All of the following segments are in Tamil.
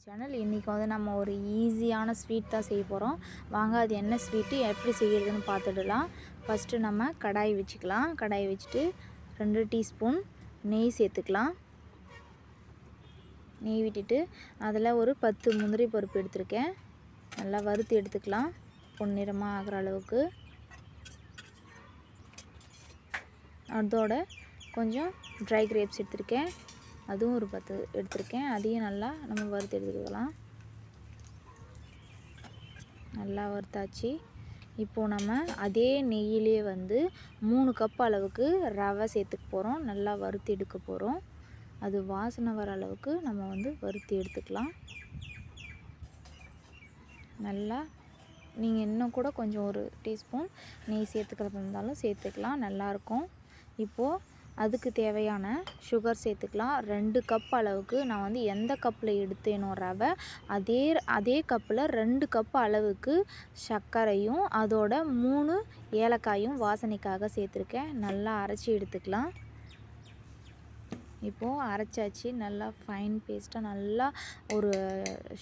சேனல் இன்றைக்கி வந்து நம்ம ஒரு ஈஸியான ஸ்வீட் தான் செய்ய போகிறோம் வாங்க அது என்ன ஸ்வீட்டு எப்படி செய்கிறதுன்னு பார்த்துடலாம். ஃபஸ்ட்டு நம்ம கடாய் வச்சுக்கலாம். கடாய் வச்சுட்டு ரெண்டு டீஸ்பூன் நெய் சேர்த்துக்கலாம். நெய் விட்டுட்டு அதில் ஒரு பத்து முந்திரி பருப்பு எடுத்திருக்கேன். நல்லா வறுத்து எடுத்துக்கலாம். பொன்னிறமாக ஆகிற அளவுக்கு. அதோட கொஞ்சம் ட்ரை கிரேப்ஸ் எடுத்திருக்கேன். அதுவும் ஒரு பத்து எடுத்திருக்கேன். அதையும் நல்லா நம்ம வறுத்து எடுத்துக்கலாம். நல்லா வறுத்தாச்சு. இப்போது நம்ம அதே நெய்யிலே வந்து மூணு கப் அளவுக்கு ரவை சேர்த்துக்க போகிறோம் நல்லா வறுத்து எடுக்க போகிறோம் அது வாசனை வர அளவுக்கு நம்ம வந்து வறுத்து எடுத்துக்கலாம். நல்லா நீங்கள் இன்னும் கூட கொஞ்சம் ஒரு டீஸ்பூன் நெய் சேர்த்துக்கிறது இருந்தாலும் சேர்த்துக்கலாம். நல்லாயிருக்கும் இப்போது அதுக்கு தேவையான சுகர் சேர்த்துக்கலாம். ரெண்டு கப் அளவுக்கு நான் வந்து எந்த கப்பில் எடுத்தேனோ ரவை அதே அதே கப்பில் ரெண்டு கப் அளவுக்கு சர்க்கரையும் அதோட மூணு ஏலக்காயும் வாசனைக்காக சேர்த்துருக்கேன். நல்லா அரைச்சி எடுத்துக்கலாம். இப்போது அரைச்சாச்சு. நல்லா ஃபைன் பேஸ்ட்டாக நல்லா ஒரு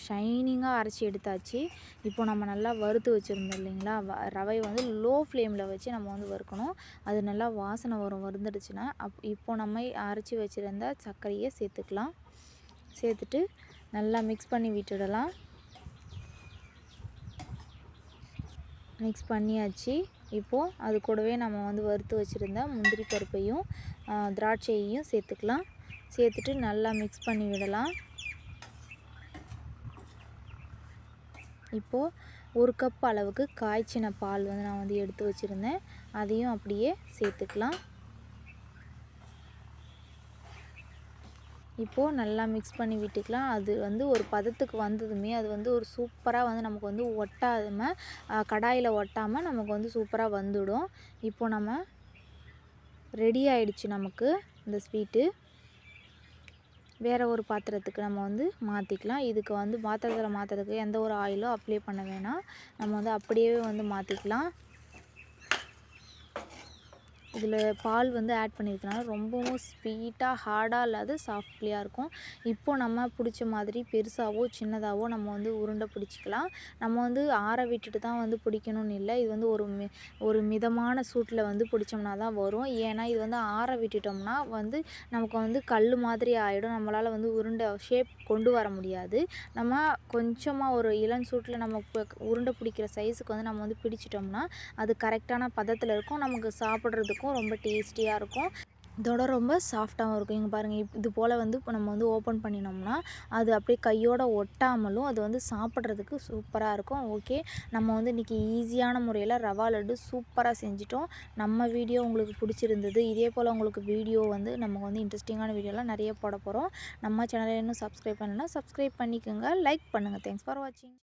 ஷைனிங்காக அரைச்சி எடுத்தாச்சு. இப்போ நம்ம நல்லா வறுத்து வச்சுருந்தோம் இல்லைங்களா? ரவை வந்து லோ ஃப்ளேமில் வச்சு நம்ம வந்து வறுக்கணும். அது நல்லா வாசனை வரும் வறுந்துடுச்சுன்னா. அப் இப்போ நம்ம அரைச்சி வச்சுருந்த சர்க்கரையை சேர்த்துக்கலாம். சேர்த்துட்டு நல்லா மிக்ஸ் பண்ணி விட்டுடலாம். மிக்ஸ் பண்ணியாச்சு. இப்போது அது கூடவே நம்ம வந்து வறுத்து வச்சுருந்த முந்திரி பருப்பையும் திராட்சையையும் சேர்த்துக்கலாம். சேர்த்துட்டு நல்லா மிக்ஸ் பண்ணி விடலாம். இப்போது ஒரு கப் அளவுக்கு காய்ச்சின பால் வந்து நான் வந்து எடுத்து வச்சுருந்தேன். அதையும் அப்படியே சேர்த்துக்கலாம். இப்போது நல்லா மிக்ஸ் பண்ணி விட்டுக்கலாம். அது வந்து ஒரு பதத்துக்கு வந்ததுமே அது வந்து ஒரு சூப்பராக வந்து நமக்கு வந்து ஒட்டாமல் கடாயில் ஒட்டாமல் நமக்கு வந்து சூப்பராக வந்துடும். இப்போது நம்ம ரெடி ஆயிடுச்சு நமக்கு இந்த ஸ்வீட்டு வேறு ஒரு பாத்திரத்துக்கு நம்ம வந்து மாற்றிக்கலாம் இதுக்கு வந்து பாத்திரத்தில் மாற்றுறதுக்கு எந்த ஒரு ஆயிலும் அப்ளை பண்ண வேணாம். நம்ம வந்து அப்படியே வந்து மாற்றிக்கலாம் இதில் பால் வந்து ஆட் பண்ணியிருக்கனால ரொம்பவும் ஸ்வீட்டாக ஹார்டாக இல்லாத சாஃப்ட்லியாக இருக்கும். இப்போது நம்ம பிடிச்ச மாதிரி பெருசாகவோ சின்னதாகவோ நம்ம வந்து உருண்டை பிடிச்சிக்கலாம். நம்ம வந்து ஆற விட்டுட்டு தான் வந்து பிடிக்கணும்னு இல்லை. இது வந்து ஒரு மி ஒரு மிதமான சூட்டில் வந்து பிடிச்சோம்னா தான் வரும். ஏன்னா இது வந்து ஆற விட்டுட்டோம்னா வந்து நமக்கு வந்து கல் மாதிரி ஆகிடும் நம்மளால் வந்து உருண்டை ஷேப் கொண்டு வர முடியாது. நம்ம கொஞ்சமாக ஒரு இளம் சூட்டில் நம்ம உருண்டை பிடிக்கிற சைஸுக்கு வந்து நம்ம வந்து பிடிச்சிட்டோம்னா அது கரெக்டான பதத்தில் இருக்கும். நமக்கு சாப்பிட்றதுக்கும் இருக்கும் ரொம்ப டேஸ்டியாக இருக்கும். இதோட ரொம்ப சாஃப்டாகவும் இருக்கும். இங்கே பாருங்கள் இது போல் வந்து இப்போ நம்ம வந்து ஓப்பன் பண்ணினோம்னா அது அப்படியே கையோட ஒட்டாமலும் அது வந்து சாப்பிட்றதுக்கு சூப்பராக இருக்கும். ஓகே நம்ம வந்து இன்றைக்கி ஈஸியான முறையில் ரவா லட்டு சூப்பராக செஞ்சிட்டோம். நம்ம வீடியோ உங்களுக்கு பிடிச்சிருந்தது இதே போல் உங்களுக்கு வீடியோ வந்து நம்ம வந்து இன்ட்ரெஸ்டிங்கான வீடியோலாம் நிறைய போட போகிறோம் நம்ம சேனலை இன்னும் சப்ஸ்கிரைப் பண்ணலன்னா சப்ஸ்கிரைப் பண்ணிக்கோங்க லைக் பண்ணுங்கள் தேங்க்ஸ் ஃபார் வாட்சிங்